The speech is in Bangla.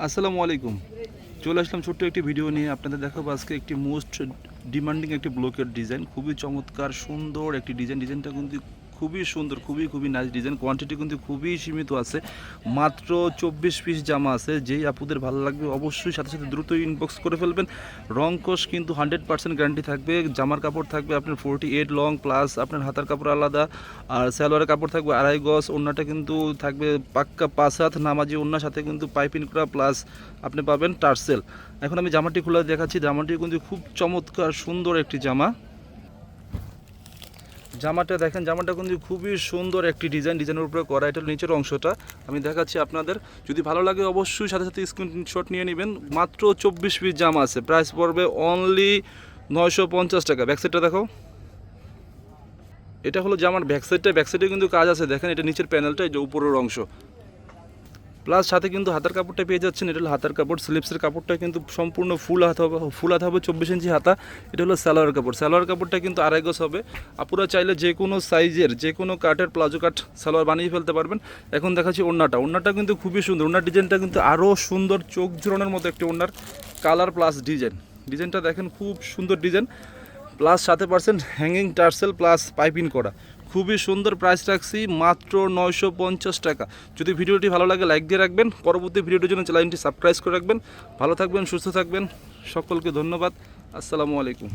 আসসালামু আলাইকুম। চলে আসলাম ছোট্ট একটি ভিডিও নিয়ে। আপনাদের দেখাবো আজকে একটি মোস্ট ডিমান্ডিং একটি ব্লকের ডিজাইন খুবই চমৎকার, সুন্দর একটি ডিজাইন ডিজাইনটা কিন্তু খুবই সুন্দর, খুবই খুবই নাইস ডিজাইন কোয়ান্টিটি কিন্তু খুবই সীমিত আছে। মাত্র চব্বিশ পিস জামা আছে, যেই আপুদের ভালো লাগবে অবশ্যই সাথে সাথে দ্রুত ইনবক্স করে ফেলবেন। রং কোষ কিন্তু হান্ড্রেড পার্সেন্ট গ্যারান্টি থাকবে, জামার কাপড় থাকবে আপনার ফোরটি এইট লং প্লাস আপনার হাতার কাপড় আলাদা, আর সালোয়ারের কাপড় থাকবে আড়াই গজ ওড়নাটা কিন্তু থাকবে পাক্কা পাঁচ হাত, নামাজি ওড়নার সাথে কিন্তু পাইপিং করা প্লাস আপনি পাবেন টার্সেল। এখন আমি জামাটি খুলে দেখাচ্ছি, জামাটি কিন্তু খুব চমৎকার, সুন্দর একটি জামা। জামাটা দেখেন, জামাটা কিন্তু খুবই সুন্দর একটি ডিজাইন ডিজাইনের উপরে করা এটা নিচের অংশটা। আমি দেখাচ্ছি আপনাদের। যদি ভালো লাগে অবশ্যই সাথে সাথে স্ক্রিনশট নিয়ে নেবেন। মাত্র চব্বিশ পিস জামা আছে। প্রাইস পড়বে অনলি নয়শো পঞ্চাশ টাকা। ব্যাকসাইডটা দেখো। এটা হলো জামার ব্যাকসাইডটা ব্যাকসাইডে কিন্তু কাজ আছে। দেখেন, এটা নিচের প্যানেলটা যে উপরের অংশ। প্লাস সাথে কিন্তু হাতার কাপড়টা পেয়ে যাচ্ছেন, এটা হলো হাতার কাপড় স্লিপসের কাপড়টা কিন্তু সম্পূর্ণ ফুল হাত হবে ফুল হাত হবে চব্বিশ ইঞ্চি হাতা, এটা হলো সালোয়ার কাপড়। সালোয়ার কাপড়টা কিন্তু আড়াই গজ হবে। আপুরা চাইলে যে কোনো সাইজের যে কোনো কাঠের প্লাজো কাট সালোয়ার বানিয়ে ফেলতে পারবেন। এখন দেখাচ্ছি ওড়নাটা। ওড়নাটা কিন্তু খুবই সুন্দর। ওড়নার ডিজাইনটা কিন্তু আরও সুন্দর, চোখ জোড়ানোর মতো একটি ওড়নার। কালার প্লাস ডিজাইন ডিজাইনটা দেখেন খুব সুন্দর ডিজাইন প্লাস সাথে percent hanging tassel plus piping করা। খুবই সুন্দর প্রাইস রাখছি মাত্র নয়শো পঞ্চাশ টাকা। যদি ভিডিওটি ভালো লাগে লাইক দিয়ে রাখবেন। পরবর্তী ভিডিওটির জন্য চ্যানেলটি সাবস্ক্রাইব করে রাখবেন। ভালো থাকবেন, সুস্থ থাকবেন। সকলকে ধন্যবাদ। আসসালামু আলাইকুম।